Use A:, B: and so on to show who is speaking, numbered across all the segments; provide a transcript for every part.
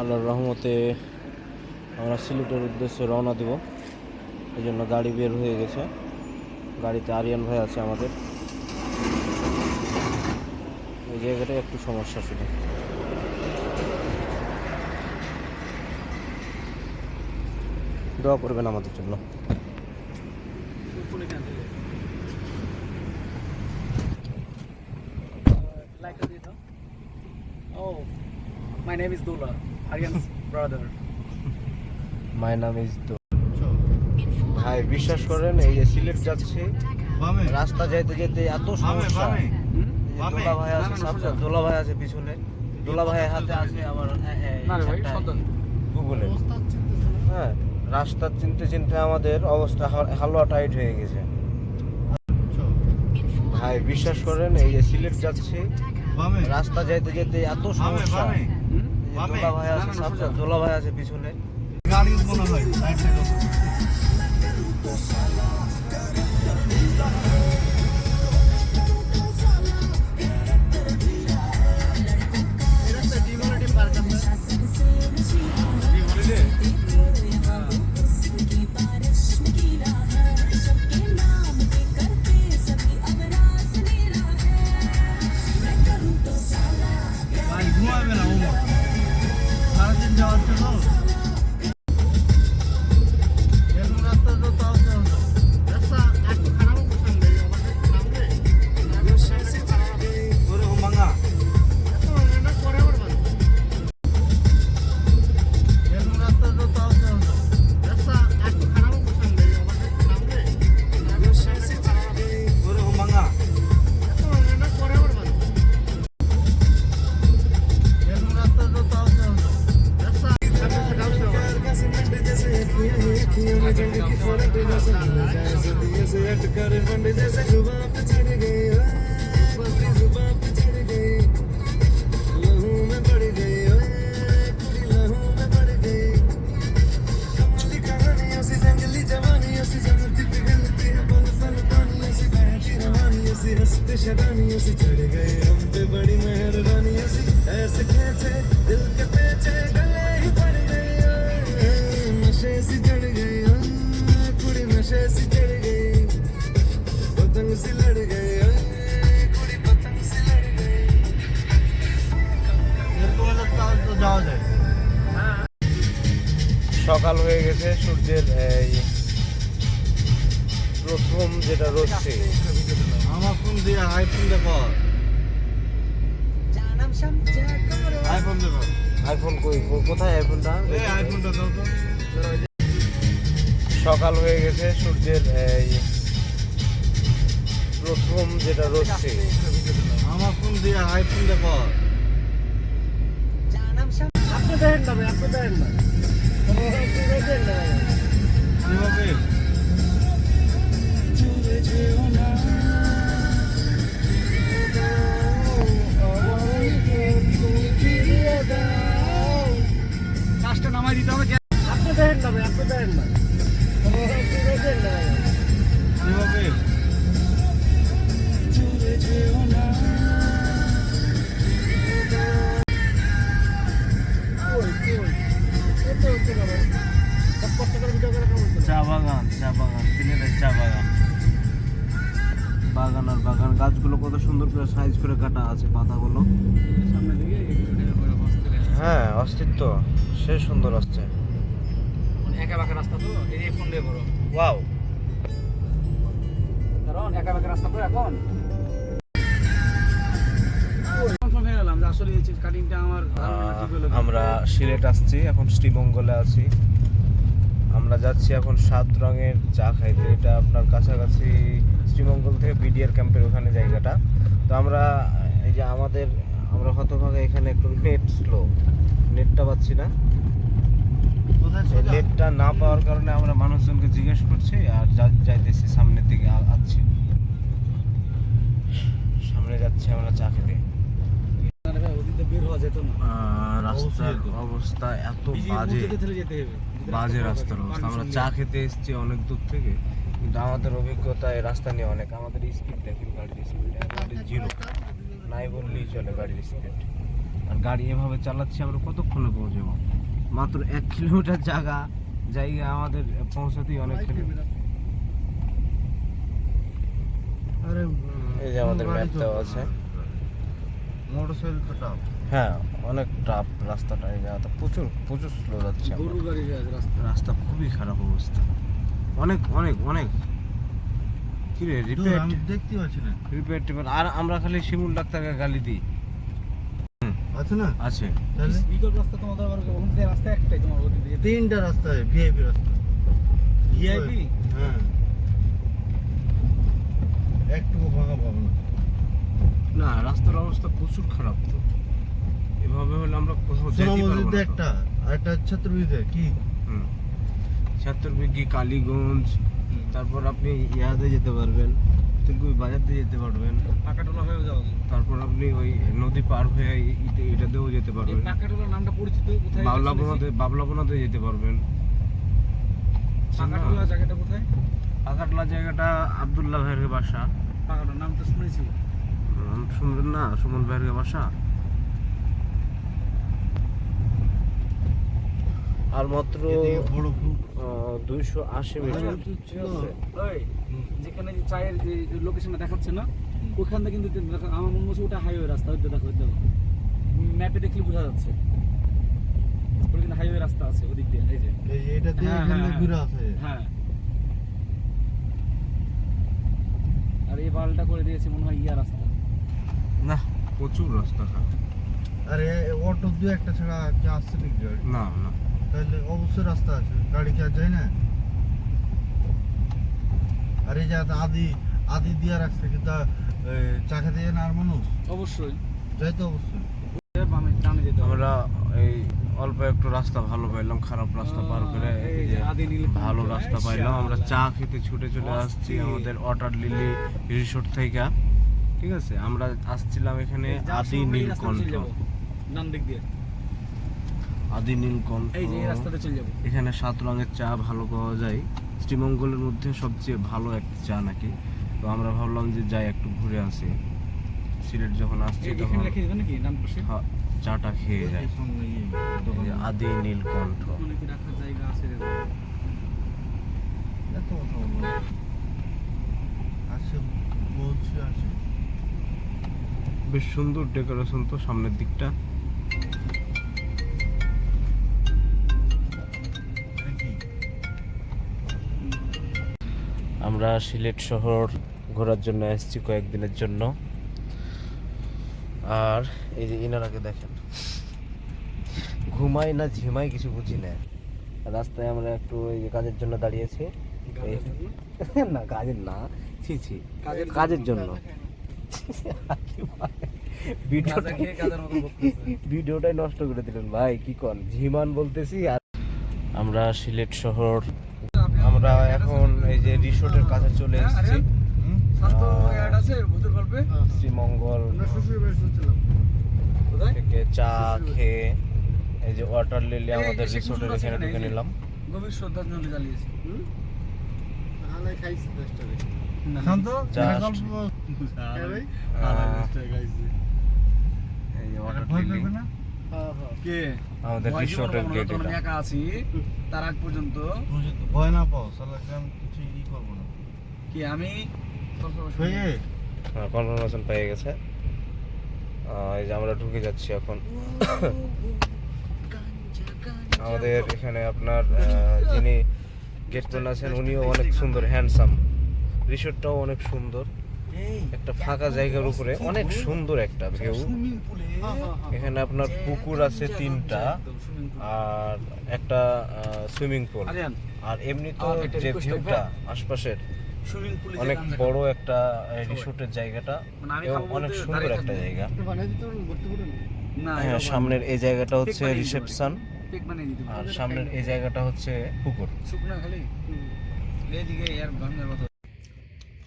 A: আল্লাহর রহমতে আমরা সিলেটের উদ্দেশ্যে রওনা দেব। এই জন্য গাড়ি বের হয়ে গেছে। গাড়িতে আরিয়ান ভাই আছে আমাদের। এই জায়গাটায় একটু সমস্যা শুধু দোয়া করবেন আমাদের জন্য.
B: Oh, my name is Dula, Aryan's brother.
A: My name is তো ভাই বিশ্বাস করেন এই যে সিলেট যাচ্ছে রাস্তা যাইতে যেতে এত সমস্যা।
C: বামে।
A: দোলা ভাই আছে সামনে দোলা ভাই আছে পিছনে। দোলা ভাইয়ের হাতে আছে আবার
B: না রে ভাই,
A: গুগলে হ্যাঁ রাস্তা চিনতে চিনতে আমাদের অবস্থা হালুয়া টাইট হয়ে গেছে। ভাই বিশ্বাস করেন এই যে সিলেট যাচ্ছে রাস্তা যাইতে যেতে এত সমস্যা। দোলা ভাই আছে। দোলা ভাই আছে পিছনে
C: গাড়ি মনে হয়
D: बड़ी मेहरबानियों से ऐसे खेचे दिल के पेचे गले ही पड़ गए ओए, नशे से चढ़ गए ओए, कुड़ी नशे से चढ़ गई पतंग से लड़ गए ओए, कुड़ी पतंग से लड़ गई
C: এরকম হলে তাও তো যাওয়া যায়
A: সকাল হয়ে গেছে সূর্যের এই প্রথম যেটা রশ্মি
C: আমার ফোন দিয়ে আইফোন দেখো আইফোন দেখো
A: আইফোন কই কোথায় আইফোনটা
C: এই আইফোনটা দাও তো।
A: সকাল হয়ে গেছে সূর্যের এই প্রথম যেটা রশ্মি।
C: আমার ফোন দিয়ে আইফোন দেখো
B: আপনি দেখেন না ভাই, আপনি দেখেন না। দেখেন না। ভাই।
C: কীভাবে
B: দিতে হবে আপনি দেখেন না ভাই, আপনি দেখেন না।
A: চা বাগান চা বাগান চা বাগান। বাগান আর বাগান গাছগুলো কত সুন্দর করে সাইজ করে কাটা আছে পাতাগুলো। অস্তিত্ব সে সুন্দর আসছে।
B: মানে একা বাঁকা রাস্তা তো এই ফোন দিয়ে বড়
A: ওয়াও।
B: কারণ একা বাঁকা রাস্তা তো এখন। হয়ে। আমরা
A: সিলেট আসছি এখন শ্রীমঙ্গলে আছি। আমরা যাচ্ছি এখন সাত রঙের চা খাইতে। এটা আপনার কাছাকাছি শ্রীমঙ্গল থেকে বিডিআর ক্যাম্পের ওখানে জায়গাটা। তো আমরা এই যে আমাদের আমরা হতভাগে এখানে একটু নেট স্লো নেটটা পাচ্ছি না? নেটটা না পাওয়ার কারণে আমরা মানুষজনকে জিজ্ঞেস করছি আর যাইতেছি সামনের দিকে আ- আসছি সামনে যাচ্ছি আমরা চা খেতে। রাস্তার অবস্থা এত
B: বাজে। যেতে হবে।
A: বাজে রাস্তার অবস্থা। আমরা চা খেতে এসেছি অনেক দূর থেকে কিন্তু আমাদের অভিজ্ঞতা এই রাস্তা নিয়ে অনেক। আমাদের স্পিড দেখেন গাড়ির স্পিড জিরো নাই বললেই চলে গাড়ির স্পিড আর গাড়ি এভাবে চালাচ্ছি আমরা কতক্ষণে পৌঁছাবো? মাত্র এক কিলোমিটার জায়গা জায়গা আমাদের পৌঁছাতেই অনেক
C: আরে
A: এই যে আমাদের ম্যাপ আছে।
C: মোটরসাইকেল তো টাপ
A: হ্যাঁ অনেক টাফ রাস্তাটা এই জায়গাটা প্রচুর প্রচুর স্লো যাচ্ছে
C: গরু গাড়ি রাস্তা।
A: রাস্তা খুবই খারাপ অবস্থা। অনেক অনেক অনেক। কি রে রিপেয়ার
C: দেখতে পাচ্ছি না।
A: রিপেয়ার আর আমরা খালি শিমুল ডাক্তারকে গালি দিই।
C: আছে না?
A: আছে।
C: তাহলে?
B: বিকল্প রাস্তা তোমাদের আবার ওখান থেকে রাস্তা একটাই তোমার ওদিক দিয়ে।
C: তিনটা রাস্তা ভিআইপি রাস্তা।
B: ভিআইপি
C: হ্যাঁ। ভাঙা পাবো না।
A: না রাস্তার অবস্থা প্রচুর খারাপ তো। এভাবে হলে আমরা কোথাও যেতে পারব না
C: একটা আর একটা ছাত্রবিদে কি?
A: ছাত্রবিজ্ঞি কালীগঞ্জ? তারপর আপনি ইয়াদে যেতে পারবেন। তিলকুই বাজার দিয়ে যেতে পারবেন।
B: পাকাটোলা হয়ে যাওয়া
A: তারপর আপনি ওই নদী পার হয়ে এটাতেও যেতে পারবেন।
B: পাকাটোলার নামটা পরিচিত কোথায়?
A: বাবলাপনাতে বাবলাপনাতে যেতে পারবেন।
B: পাকাটোলা জায়গাটা কোথায়?
A: পাকাটলা জায়গাটা আবদুল্লাহ ভাইয়ের বাসা।
B: পাকাটোলা নামটা শুনেছি।
A: নাম শুনবেন না সুমন ভাইয়ের বাসা। আর মাত্র দুইশো আশি মিটার।
B: যেখানে যে চায়ের যে লোকেশনটা দেখাচ্ছে না ওখান কিন্তু আমার মনে হচ্ছে ওটা হাইওয়ে রাস্তা ওই তো দেখো দেখো। ম্যাপে দেখলে বোঝা যাচ্ছে। ওটা কিন্তু হাইওয়ে রাস্তা আছে ওদিক দিয়ে এই যে।
C: এটা দিয়ে
B: হ্যাঁ,
C: এখানে
B: হ্যাঁ,
C: ঘুরে আছে
B: হ্যাঁ। আর এই বালটা করে দিয়েছে মনে হয় ইয়া রাস্তা।
A: না প্রচুর রাস্তা খারাপ।
C: আরে অটো দু একটা ছাড়া কি আসছে নাকি
A: না না।
C: তাহলে অবশ্যই রাস্তা আছে গাড়ি কি আর যায় না? আর এই জায়গাতে আদি আদি দিয়া রাখছে কিন্তু এ, চা খেতে যায় না আর মানুষ?
B: অবশ্যই।
C: যাই তো অবশ্যই।
A: আমরা এই অল্প একটু রাস্তা ভালো পাইলাম খারাপ রাস্তা পার করে
B: যে
A: যে। ভালো রাস্তা পাইলাম। আমরা চা খেতে ছুটে চলে আসছি আমাদের ওয়াটার লিলি রিসোর্ট থেকে। ঠিক আছে? আমরা আসছিলাম এখানে আদি নীলকণ্ঠ
B: দিয়ে।
A: আদি নীলকণ্ঠ
B: এই যে এই রাস্তাতে চলে যাব।
A: এখানে সাত রঙের চা ভালো পাওয়া যায়। শ্রীমঙ্গলের মধ্যে সবচেয়ে ভালো একটা চা নাকি? তো আমরা ভাবলাম যে যাই একটু ঘুরে আসি। সিলেট যখন আসছি তখন
B: এখানে রেখে দিবেন নাকি? ডান পাশে
A: হা- চাটা খেয়ে যায়
C: ইয়ে,
A: আদি নীলকণ্ঠ। বেশ সুন্দর ডেকোরেশন তো সামনের দিকটা। আমরা সিলেট শহর ঘোরার জন্য এসেছি কয়েকদিনের জন্য। আর এই যে ইনারাকে দেখেন। ঘুমাই না ঝিমাই কিছু বুঝি না। রাস্তায় আমরা একটু এই যে কাজের জন্য দাঁড়িয়েছি। না কাজের না। ছি ছি।
B: কাজের
A: জন্য। ভিডিওটাই নষ্ট করে দিলেন। ভাই কি কন? ঝিমান বলতেছি আর আমরা সিলেট শহর আমরা এখন এই যে রিসোর্টের কাছে চলে
B: হ্যাঁ,
A: এসেছি।
B: গল্পে
A: শ্রীমঙ্গল থেকে চা খেয়ে এই যে ওয়াটার লিলি আমাদের রিসোর্টের এখানে ঢুকে নিলাম।
B: গভীর শ্রদ্ধাঞ্জলি হ্যাঁ
A: এই ওয়াটার লিলি।
C: না?
B: কে?
A: আমাদের রিসোর্টের গেট এটা
B: একা আছি তার আগ পর্যন্ত।
C: তুমি ভয় না পাও তাহলে আমি কিছু ই করব না।
B: কি আমি?
A: কনফার্মেশন পেয়ে গেছে। এই যে আমরা ঢুকে যাচ্ছি এখন। আমাদের এখানে আপনার যিনি গেটম্যান আছেন উনিও অনেক সুন্দর হ্যান্ডসাম রিসোর্টটাও অনেক সুন্দর। একটা ফাঁকা জায়গার উপরে অনেক সুন্দর একটা ভিউ। এখানে আপনার পুকুর আছে তিনটা আর একটা সুইমিং পুল। আর এমনি তো যে ভিউটা আশপাশের অনেক বড় একটা রিসোর্টের জায়গাটা
B: মানে
A: এবং অনেক সুন্দর একটা জায়গা। হ্যাঁ সামনের এই জায়গাটা হচ্ছে রিসেপশন। আর সামনের এই জায়গাটা হচ্ছে পুকুর।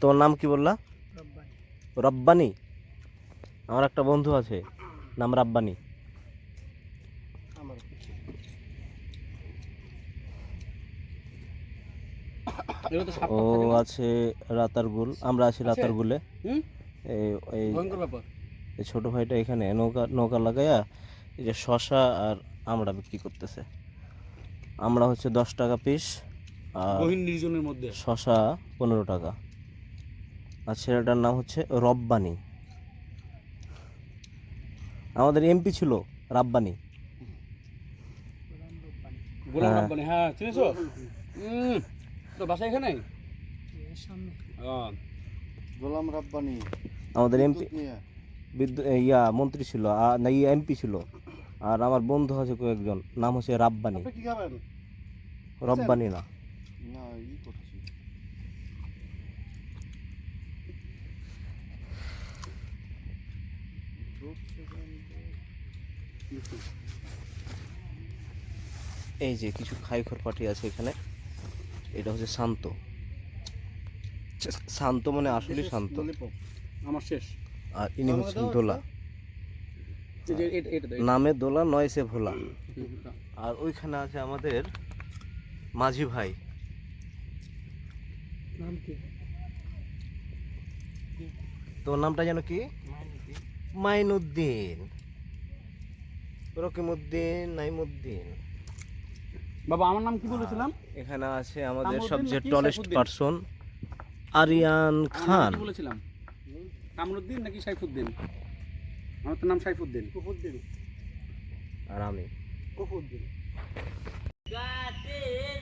A: তোমার নাম কি বললা? রব্বানি। আমার একটা বন্ধু আছে নাম রাব্বানি। ও আছে রাতারগুল আমরা আছি রাতারগুলে। এই ছোট ভাইটা এখানে নৌকা নৌকা লাগাইয়া এই যে শশা আর আমরা বিক্রি করতেছে। আমরা হচ্ছে দশ টাকা পিস আর শশা পনেরো টাকা। আর ছেলেটার নাম হচ্ছে রব্বানি। আমাদের এমপি ছিল রাব্বানি।
B: গোলাম। রাব্বানি হ্যাঁ চিনেছো তো বাসা এখানে? হ্যাঁ
C: গোলাম রাব্বানি
A: আমাদের এমপি বিদ্যুৎ ইয়া মন্ত্রী ছিল আর না ইয়া এমপি ছিল। আর আমার বন্ধু আছে কয়েকজন নাম হচ্ছে রাব্বানি।
C: আপনি কি খাবেন?
A: রব্বানি না
C: না ই করছি
A: এই যে কিছু খাইখর পাটি আছে এখানে। এটা হচ্ছে শান্ত। শান্ত মানে আসলে শান্ত।
B: আমার শেষ।
A: আর ইনি হচ্ছেন দোলা। নামে দোলা নয় সে ভোলা। আর ওইখানে আছে আমাদের মাঝি ভাই। তোর নামটা যেন কি? মাইনুদ্দিন। রকিমুদ্দিন নাইমুদ্দিন।
B: বাবা আমার নাম কি বলেছিলাম?
A: এখানে আছে আমাদের সবচেয়ে টলেস্ট? পারসন আরিয়ান খান।
B: কি বলেছিলাম? কামরুদ্দিন নাকি সাইফুদ্দিন? আমার তো নাম সাইফুদ্দিন।
C: কুকুরদিন
A: আর আমি।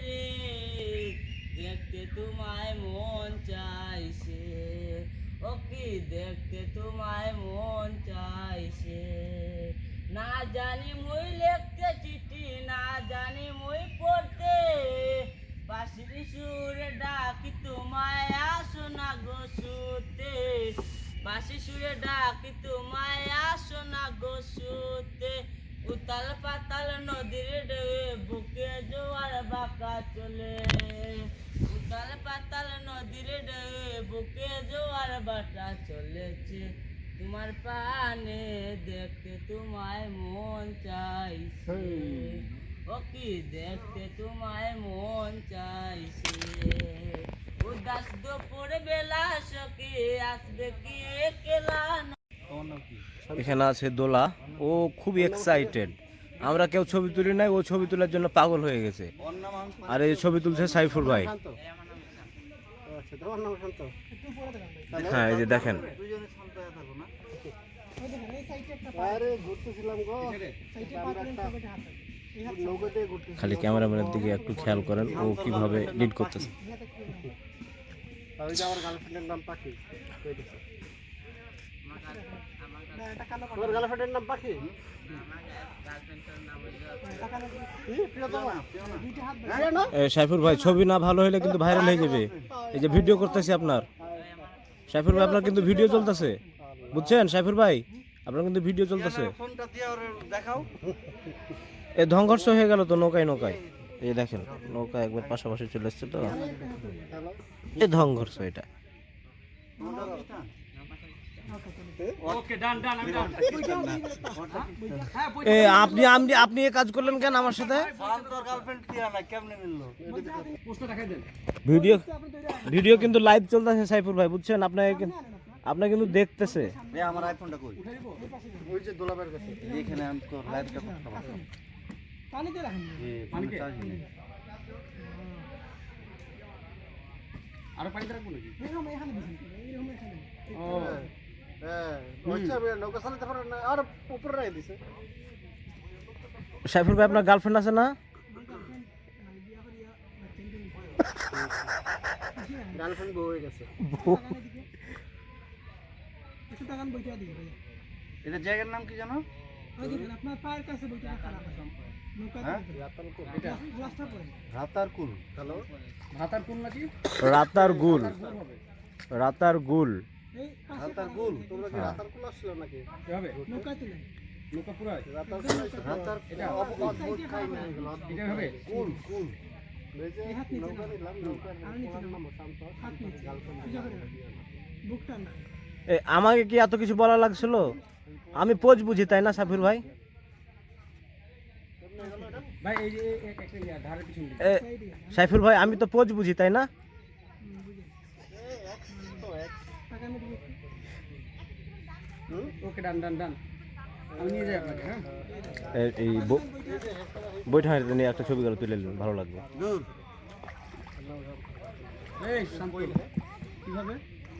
E: রে দেখতে তোমায় মন চাইছে। ও কি দেখতে তোমায় মন চাইছে? না জানি মুই লিখতে চিঠি, না জানি মুই পড়তে। বাসির সুরে ডাকি তোমায় আসো না গো শুতে বাসি সুরে ডাকি তোমায় আসো না গো শুতে উতাল পাতাল নদীর ঢেউ বুকে জোয়ার বাঁকা চলে। উতাল পাতাল নদীর ঢেউ বুকে জোয়ার বাটা চলেছে। তোমার পানে দেখতে তোমায় মন চাইছে। ও কি দেখতে তোমায় মন চাইছে। উদাস দুপুর বেলা সকে আসবে কি একলা
A: এখানে আছে দোলা। ও খুবই এক্সাইটেড আমরা কেউ ছবি তুলি নাই ও ছবি তোলার জন্য পাগল হয়ে গেছে। আর এই ছবি তুলছে সাইফুর ভাই।
C: আচ্ছা
A: হ্যাঁ এই যে দেখেন
C: দুইজনে শান্ত হয়ে থাকো না আরে ঘুরতেছিলাম গো আমরা একটা নৌকাতে ঘুরতেছিলাম
A: খালি ক্যামেরাম্যানের দিকে একটু খেয়াল করেন ও কীভাবে লিড করতেছে।
C: আর আমার গার্লফ্রেন্ডের নাম পাখি। তোর গার্লফ্রেন্ডের নাম পাখি? কি? প্রিয়তমা? প্রিয়না?
A: এ, সাইফুর ভাই ছবি না ভালো হলে কিন্তু ভাইরাল হয়ে যাবে। এই যে ভিডিও করতেছি আপনার। সাইফুর ভাই আপনার কিন্তু ভিডিও চলতেছে। বুঝছেন সাইফুর ভাই? আপনার কিন্তু ভিডিও চলতেছে।
C: ফোনটা দিয়ে দেখাও।
A: এ সংঘর্ষ হয়ে গেল তো নৌকায় নৌকায়। এই দেখেন নৌকা একবার পাশাপাশি চলে এসছে তো। এই সংঘর্ষ এটা।
B: ওকে ডান ডান আমি ডান। বই-
A: এ আপনি আপনি আপনি এ কাজ করলেন কেন আমার সাথে?
C: তোর গার্লফ্রেন্ড কি না কেমনে মিললো?
B: পোস্ট দেখাই দেন।
A: ভিডিও ভিডিও কিন্তু লাইভ চলতেছে সাইফুর ভাই বুঝছেন? আপনাকে কিন্তু আপনার কিন্তু দেখতেছে।
C: এ আমার আইফোনটা কই? ওই যে দোলাবের কাছে। এখানে আমি তো লাইভটা করতে পারব
B: পানিকে আরও পানিতে রাখব নাকি? ও।
C: হ্যাঁ আচ্ছা নৌকা চালাতে পারে না আর উপরে রাখে দিছে।
A: সাইফুর ভাই আপনার গার্লফ্রেন্ড আছে না?
C: গার্লফ্রেন্ড বউ হয়ে গেছে। এটা জায়গার নাম কি জানো? হ্যাঁ? রাতারকুল। হ্যালো?
B: ভাতার কোন নাকি
A: রাতার গুল রাতার গুল
C: রাতারকুল? তোমরা কি রাতারকুল আসছিল নাকি?
B: এভাবে নৌকা পুরাই
C: রাতারকুল রাতার এটা অদ্ভুত খাই না
B: এটা হবে?
C: কুল কুল। নৌকা নিলাম নৌকার নাম। শান্ত। গার্লফ্রেন্ড
A: এ আমাকে কি এত কিছু বলা লাগছিল? আমি পোজ বুঝি তাই না সাফির ভাই? সাইফুল ভাই আমি তো পোজ বুঝি তাই না?
C: ওকে ডান ডান ডান। আমি নিয়ে যাই আপনাকে হ্যাঁ?
A: এই- নিয়ে একটা ছবি করে তুলে ভালো লাগবে।
C: কীভাবে?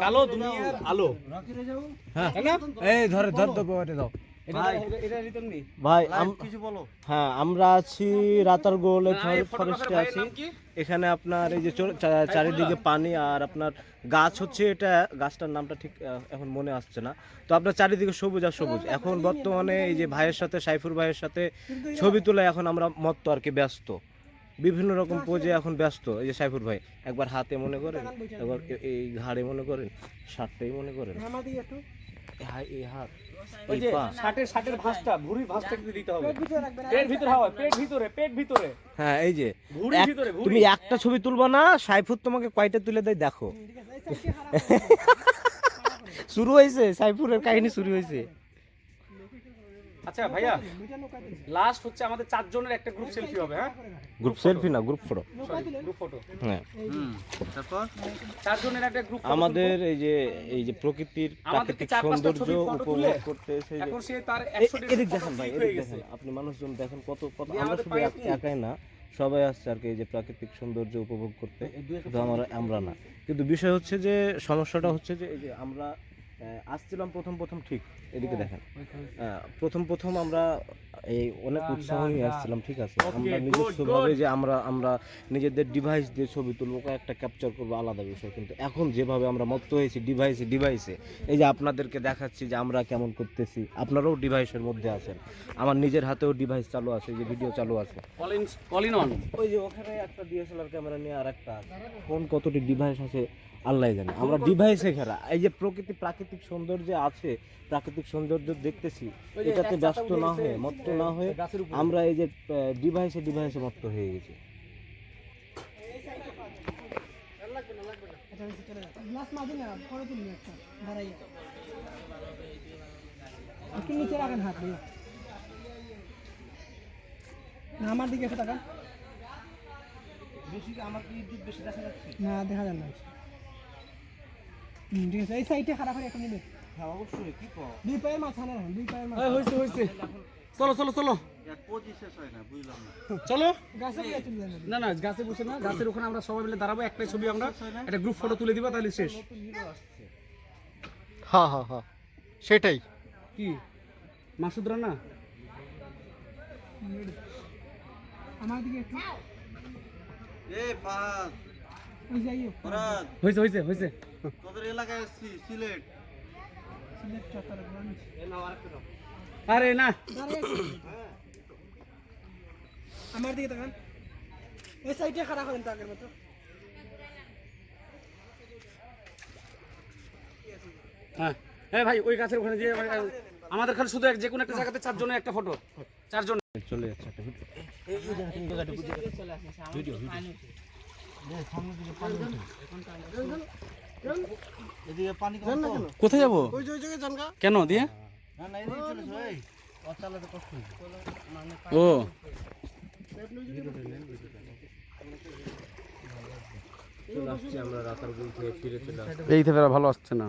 C: কালো দুনিয়ার আলো।
A: এই ধরে ধর তো বইটা দাও ভাই। কিছু বলো। হ্যাঁ আমরা আছি রাতারগোল
C: হ্যাঁ,
A: ফরেস্টে আছি। এখানে আপনার এই যে চারিদিকে পানি আর আপনার গাছ হচ্ছে এটা। গাছটার নামটা ঠিক এখন মনে আসছে না। তো আপনার চারিদিকে সবুজ আর সবুজ। এখন বর্তমানে এই যে ভাইয়ের সাথে সাইফুর ভাইয়ের সাথে ছবি তোলা এখন আমরা মত্ত আর কি ব্যস্ত। বিভিন্ন রকম পোজে এখন ব্যস্ত। এই যে সাইফুর ভাই একবার হাতে মনে করেন একবার এই ঘাড়ে মনে করেন শার্টটাই মনে করেন। এই হাত এই পা।
C: শার্টের শার্টের ভাঁজটা ভুঁড়ির ভাঁজটা কিন্তু দিতে হবে।
F: পেট ভিতরে রাখবেন
C: পেট ভিতরে পেট ভিতরে
A: হ্যাঁ এই যে
C: ভুঁড়ির ভিতরে,
A: তুমি একটা ছবি তুলবা না সাইফুর তোমাকে কয়টা তুলে দেয় দেখো। শুরু হয়েছে সাইফুরের কাহিনী শুরু হয়েছে।
C: আচ্ছা ভাইয়া লাস্ট হচ্ছে আমাদের চারজনের একটা গ্রুপ সেলফি হবে হ্যাঁ?
A: গ্রুপ সেলফি না গ্রুপ ফটো
C: গ্রুপ ফটো
A: হ্যাঁ।
C: চারজনের একটা গ্রুপ
A: আমাদের এই যে এই যে প্রকৃতির প্রাকৃতিক সৌন্দর্য
C: ছবি, ফটো
A: উপভোগ করতে এসে
C: এখন সে তার 100
A: এদিক দেখেন ভাই এদিক দেখেন। আপনি মানুষজন দেখেন কত কত আমরা শুধু। একাই না সবাই আসছে আর কি এই যে প্রাকৃতিক সৌন্দর্য উপভোগ করতে। শুধু আমরা আমরা না। কিন্তু বিষয় হচ্ছে যে সমস্যাটা হচ্ছে যে এই যে আমরা আসছিলাম প্রথম প্রথম ঠিক এদিকে দেখেন। প্রথম প্রথম আমরা এই অনেক উৎসাহ নিয়ে আসছিলাম ঠিক আছে। আমরা নিজস্বভাবে যে আমরা আমরা নিজেদের ডিভাইস দিয়ে ছবি তুলবো একটা ক্যাপচার করব আলাদা বিষয়। কিন্তু এখন যেভাবে আমরা মত্ত হয়েছি ডিভাইসে ডিভাইসে এই যে আপনাদেরকে দেখাচ্ছি যে আমরা কেমন করতেছি আপনারাও ডিভাইসের মধ্যে আছেন। আমার নিজের হাতেও ডিভাইস চালু আছে যে ভিডিও চালু আছে।
C: Call in call in on
A: ওই যে ওখানে একটা ডিএসএলআর ক্যামেরা নিয়ে আর একটা কোন কতটি ডিভাইস আছে আল্লাহ জানে। আমরা ডিভাইসে ঘেরা। এই যে প্রকৃতি প্রাকৃতিক সৌন্দর্য আছে প্রাকৃতিক সৌন্দর্য দেখতেছি এটাতে ব্যস্ত না হয়ে মত্ত না হয়ে আমরা এই যে ডিভাইসে ডিভাইসে মত্ত হয়ে গেছি।
F: আমার দিকে
A: বেশি আমার কি বেশি দেখা যাচ্ছে?
F: না দেখা যান না। ঠিক আছে এই সাইডে খারাপ হয়ে একটা নেবেন
A: হ্যাঁ অবশ্যই কি কও?
F: দুই পায়ের দুই
C: হইছে হইছে। চলো চলো চলো। চলো।
F: গাছে না।
C: না না গাছে বসে না গাছের ওখানে আমরা সবাই মিলে দাঁড়াবো একটাই ছবি আমরা। একটা গ্রুপ ফটো তুলে দিবা তাহলে শেষ।
G: হ্যাঁ হ্যাঁ হ্যাঁ সেটাই।
C: কি? মাসুদরা না
F: আমার দিকে একটু। ওই যাইও
C: হয়েছে
F: সিলেট
C: আরে না
F: আমার দিকে তাকান এই সাইডে খারাপ করেন তো আগের মতো
C: হ্যাঁ হ্যাঁ ভাই ওই গাছের ওখানে যে আমাদের খালি শুধু এক- যে কোনো একটা জায়গাতে চারজনের একটা ফটো চারজন
A: চলে যাচ্ছে একটা ভিডিও
E: চলে আসে
C: কোথায় যাব?
G: ওই যে ওই
C: কেন দিয়ে? ও। এই থেকে ভালো আসছে না।